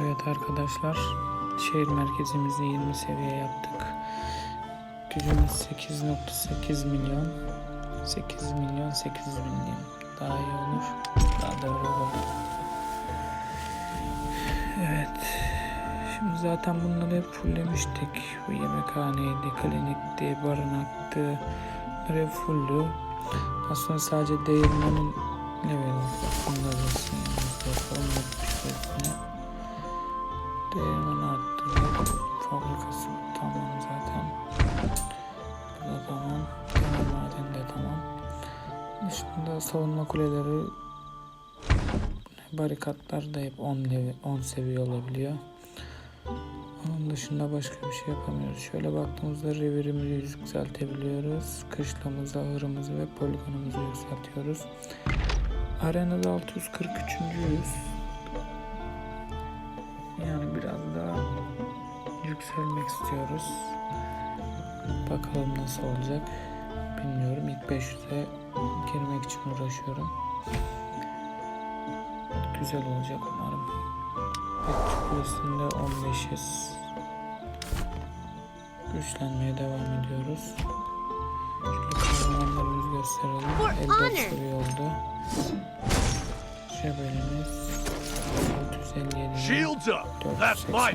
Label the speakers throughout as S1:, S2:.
S1: Evet arkadaşlar, şehir merkezimizi 20 seviye yaptık. Gücümüz 8.8 milyon. 8 milyon 8 milyon. Daha iyi olur. Daha doğru olur. Evet. Şimdi zaten bunları hep fulllemiştik. Bu yemekhaneydi, klinikti, barınaktı. Bunları hep fullu. Aslında sadece değirmenin level tamam. Demir maden de tamam. Dışında savunma kuleleri barikatlar da hep 10 level, 10 seviye olabiliyor. Onun dışında başka bir şey yapamıyoruz. Şöyle baktığımızda revirimizi yükseltebiliyoruz. Kışlamızı, ahırımızı ve poligonumuzu yükseltiyoruz. Arenada 643. yüz. Yani biraz daha yükselmek istiyoruz. Bakalım nasıl olacak. Bilmiyorum. İlk 500'e girmek için uğraşıyorum. Güzel olacak umarım. Bekçi Kulesi'nde 15'iz. Güçlenmeye devam ediyoruz. Şöyle kahramanlarımızı gösterelim.
S2: For
S1: 54
S2: honor.
S1: seviye oldu. Şebelimiz 657.
S3: Shields up. That's my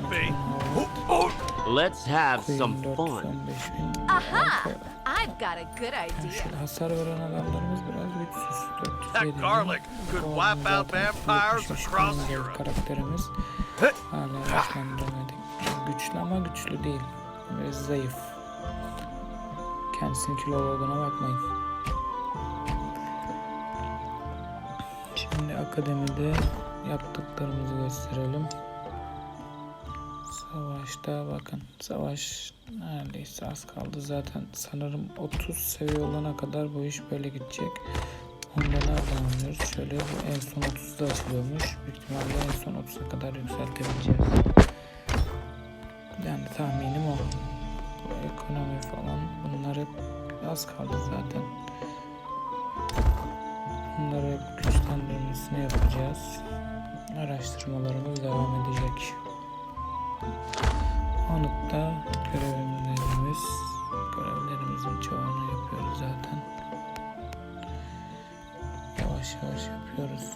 S3: oh.
S4: Let's have some fun.
S1: 415 bin.
S2: Aha! I've got a good idea.
S1: Şöyle hasar veren adamlarımız biraz güçsüz. 407
S3: That garlic could wipe out vampires
S1: 73
S3: across Europe.
S1: Karakterimiz
S3: Heh.
S1: hala güçlendiremedik. Güçlü ama güçlü değil. Ve zayıf. Kendisinin kilolu olduğuna bakmayın. Şimdi akademide yaptıklarımızı gösterelim. Savaşta bakın. Savaş neredeyse az kaldı zaten. Sanırım 30 seviye olana kadar bu iş böyle gidecek. Onda nereden anlıyoruz? Şöyle bu en son 30'da açılıyormuş. Büyük ihtimalle en son 30'a kadar yükseltebileceğiz. Yani tahminim o. Bu ekonomi falan bunlar hep az kaldı zaten. Bunları güçlendirmesini yapacağız. Araştırmalarımız devam edecek. Anıtta görevlerimiz, görevlerimizin çoğunu yapıyoruz zaten. Yavaş yavaş yapıyoruz.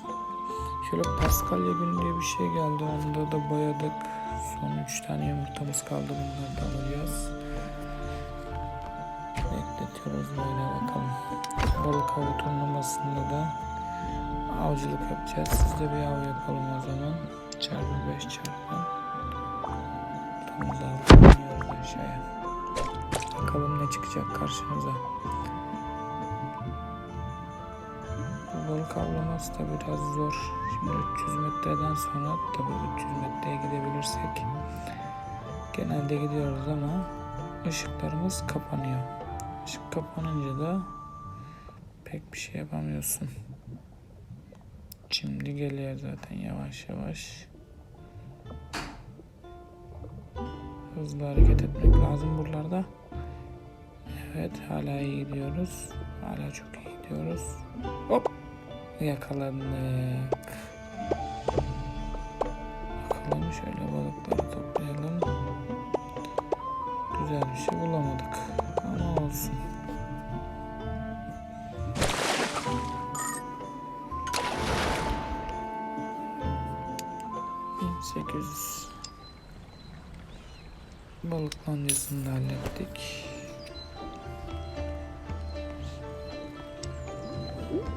S1: Şöyle Paskalya günü diye bir şey geldi. Onda da boyadık. Son 3 tane yumurtamız kaldı. Bunları da alacağız. Bekletiyoruz böyle. Balık avı turnuvasında da avcılık yapacağız. Siz de bir av yapalım o zaman. Çarpı 5 çarpı. Tamamız abi. iniyoruz aşağıya. Bakalım ne çıkacak karşımıza. Bu balık avlaması da biraz zor. Şimdi 300 metreden sonra tabii 300 metreye gidebilirsek genelde gidiyoruz ama ışıklarımız kapanıyor. Işık kapanınca da pek bir şey yapamıyorsun. Şimdi geliyor zaten yavaş yavaş. Hızlı hareket etmek lazım buralarda. Evet hala iyi gidiyoruz. Hala çok iyi gidiyoruz. Hop. Yakalandık. Bakalım şöyle balıkları ...1800... Balık loncasını da hallettik.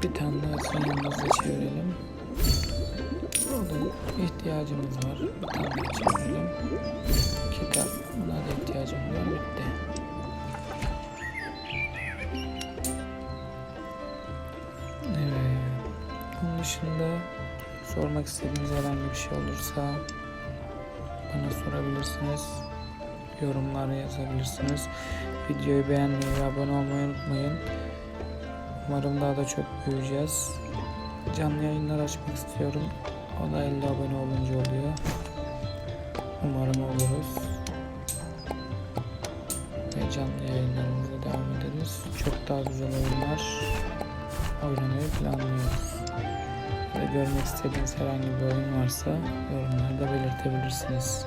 S1: Bir tane daha son yanımızda çevirelim. Burada ihtiyacımız var. Bir tane çevirelim. Kitap. Buna da ihtiyacımız var. Bitti. Evet. Onun dışında sormak istediğiniz herhangi bir şey olursa bana sorabilirsiniz. Yorumlara yazabilirsiniz. Videoyu beğenmeyi ve abone olmayı unutmayın. Umarım daha da çok büyüyeceğiz. Canlı yayınlar açmak istiyorum. O da 50 abone olunca oluyor. Umarım oluruz. Ve canlı yayınlarımıza devam ederiz. Çok daha güzel oyunlar oynamayı planlıyoruz. Ve görmek istediğiniz herhangi bir oyun varsa yorumlarda belirtebilirsiniz.